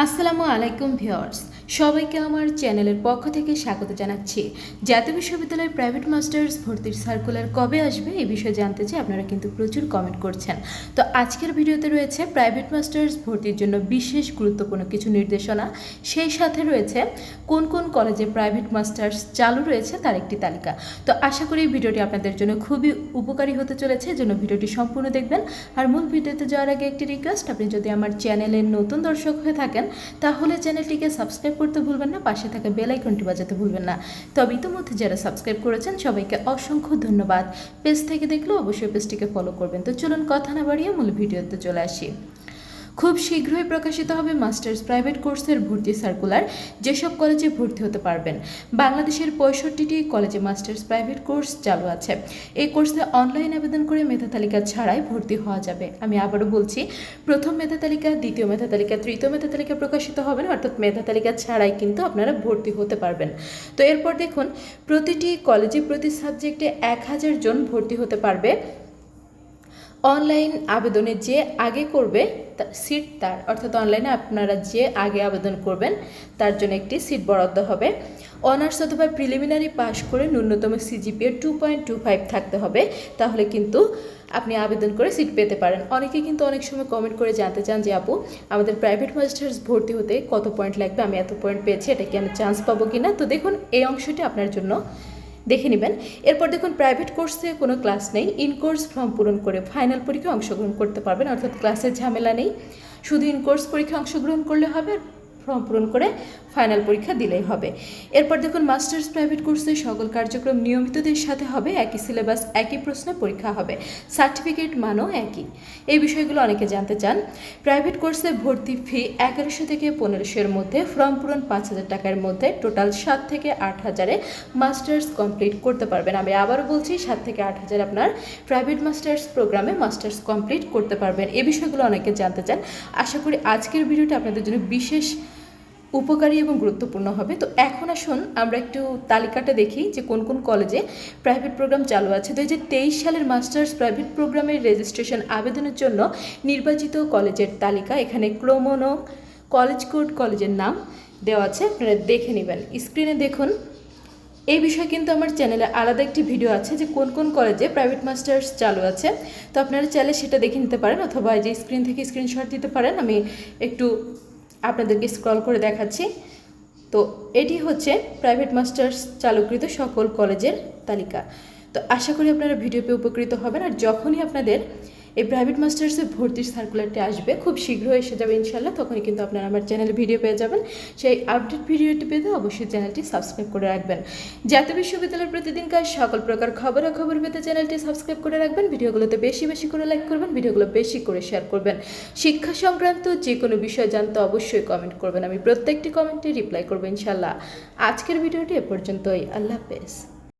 আসসালামু আলাইকুম ভিউয়ার্স। সবাইকে আমার চ্যানেলের পক্ষ থেকে স্বাগত জানাচ্ছি। জাতীয় বিশ্ববিদ্যালয়ের প্রাইভেট মাস্টার্স ভর্তির সার্কুলার কবে আসবে এই বিষয়ে জানতে চাই, আপনারা কিন্তু প্রচুর কমেন্ট করছেন। তো আজকের ভিডিওতে রয়েছে প্রাইভেট মাস্টার্স ভর্তির জন্য বিশেষ গুরুত্বপূর্ণ কিছু নির্দেশনা। সেই সাথে রয়েছে কোন কোন কলেজে প্রাইভেট মাস্টার্স চালু রয়েছে তার একটি তালিকা। তো আশা করি ভিডিওটি আপনাদের জন্য খুবই উপকারী হতে চলেছে জন্য ভিডিওটি সম্পূর্ণ দেখবেন। আর মূল ভিডিওতে যাওয়ার আগে একটি রিকোয়েস্ট আপনি যদি আমার চ্যানেলের নতুন দর্শক হয়ে থাকেন, তাহলে চ্যানেলটিকে সাবস্ক্রাইব করতে ভুলবেন না, পাশে থাকা বেল আইকনটি বাজাতে ভুলবেন না। তবে ইতিমধ্যে যারা সাবস্ক্রাইব করেছেন, সবাইকে অসংখ্য ধন্যবাদ। পেজ থেকে দেখলেও অবশ্যই পেজটিকে ফলো করবেন। তো চলুন কথা না বাড়িয়ে মূল ভিডিওতে চলে আসি। খুব শীঘ্রই প্রকাশিত হবে মাস্টার্স প্রাইভেট কোর্সের ভর্তি সার্কুলার, যেসব কলেজে ভর্তি হতে পারবেন। বাংলাদেশের পঁয়ষট্টিটি কলেজে মাস্টার্স প্রাইভেট কোর্স চালু আছে। এই কোর্সে অনলাইন আবেদন করে মেধা তালিকা ছাড়াই ভর্তি হওয়া যাবে। আমি আবারও বলছি, প্রথম মেধা তালিকা, দ্বিতীয় মেধা তালিকা, তৃতীয় মেধা তালিকা প্রকাশিত হবে না, অর্থাৎ মেধা তালিকা ছাড়াই কিন্তু আপনারা ভর্তি হতে পারবেন। তো এরপর দেখুন, প্রতিটি কলেজে প্রতি সাবজেক্টে এক হাজার জন ভর্তি হতে পারবে। অনলাইন আবেদনে যে আগে করবে সিট তার, অর্থাৎ অনলাইনে আপনারা যে আগে আবেদন করবেন, তার জন্য একটি সিট বরাদ্দ হবে। অনার্স অথবা প্রিলিমিনারি পাস করে ন্যূনতম CGPA two point two five থাকতে হবে, তাহলে কিন্তু আপনি আবেদন করে সিট পেতে পারেন। অনেকে কিন্তু অনেক সময় কমেন্ট করে জানতে চান যে, আপু, আমাদের প্রাইভেট মাস্টার্স ভর্তি হতে কত পয়েন্ট লাগবে? আমি এত পয়েন্ট পেয়েছি, এটা কি আমি চান্স পাবো কি না তো দেখুন, এই অংশটি আপনার জন্য দেখে নেবেন। এরপর দেখুন প্রাইভেট কোর্স থেকে কোনো ক্লাস নেই। ইন কোর্স ফর্ম পূরণ করে ফাইনাল পরীক্ষায় অংশগ্রহণ করতে পারবেন। অর্থাৎ ক্লাসের ঝামেলা নেই। শুধু ইন কোর্স পরীক্ষায় অংশগ্রহণ করলে হবে। ফর্ম পূরণ করে ফাইনাল পরীক্ষা দিলেই হবে। এরপর দেখুন, মাস্টার্স প্রাইভেট কোর্সে সকল কার্যক্রম নিয়মিতদের সাথে হবে, একই সিলেবাস, একই প্রশ্নে পরীক্ষা হবে, সার্টিফিকেট মানও একই। এই বিষয়গুলো অনেকে জানতে চান। প্রাইভেট কোর্সে ভর্তি ফি এগারোশো থেকে পনেরোশোর মধ্যে, ফর্ম পূরণ পাঁচ হাজার টাকার মধ্যে, টোটাল সাত থেকে আট হাজারে মাস্টার্স কমপ্লিট করতে পারবেন। আমি আবারও বলছি, সাত থেকে আট হাজার আপনার প্রাইভেট মাস্টার্স প্রোগ্রামে মাস্টার্স কমপ্লিট করতে পারবেন। এই বিষয়গুলো অনেকে জানতে চান। আশা করি আজকের ভিডিওটা আপনাদের জন্য বিশেষ উপকারী এবং গুরুত্বপূর্ণ হবে। তো এখন আসুন আমরা একটু তালিকাটা দেখি যে কোন কোন কলেজে প্রাইভেট প্রোগ্রাম চালু আছে। দু হাজার তেইশ সালের মাস্টার্স প্রাইভেট প্রোগ্রামের রেজিস্ট্রেশন আবেদনের জন্য নির্বাচিত কলেজের তালিকা, এখানে ক্রমনো কলেজ কোড কলেজের নাম দেওয়া আছে। আপনারা দেখে নেবেন। স্ক্রিনে দেখুন। এই বিষয়ে কিন্তু আমার চ্যানেলে আলাদা একটি ভিডিও আছে যে কোন কোন কলেজে প্রাইভেট মাস্টার্স চালু আছে। তো আপনারা চাইলে সেটা দেখে নিতে পারেন অথবা যে স্ক্রিন থেকে স্ক্রিনশট দিতে পারেন। আমি একটু আপনাদেরকে স্ক্রল করে দেখাচ্ছি। তো এটি হচ্ছে প্রাইভেট মাস্টার্স চালুকৃত সকল কলেজের তালিকা। তো আশা করি আপনারা ভিডিও পেয়ে উপকৃত হবেন আর যখনই আপনাদের এই প্রাইভেট মাস্টার্সে ভর্তির সার্কুলারটি আসবে, খুব শীঘ্রই এসে যাবে ইনশাল্লাহ তখনই কিন্তু আপনারা আমার চ্যানেলে ভিডিও পেয়ে যাবেন। সেই আপডেট ভিডিওটি পেতে অবশ্যই চ্যানেলটি সাবস্ক্রাইব করে রাখবেন। জাতীয় বিশ্ববিদ্যালয়ের প্রতিদিনকার সকল প্রকার খবরাখবর পেতে চ্যানেলটি সাবস্ক্রাইব করে রাখবেন। ভিডিওগুলোতে বেশি বেশি করে লাইক করবেন, ভিডিওগুলো বেশি করে শেয়ার করবেন। শিক্ষা সংক্রান্ত যে কোনো বিষয় জানতে অবশ্যই কমেন্ট করবেন। আমি প্রত্যেকটি কমেন্টে রিপ্লাই করব ইনশাল্লাহ আজকের ভিডিওটি এ পর্যন্তই। আল্লাহ হাফেজ।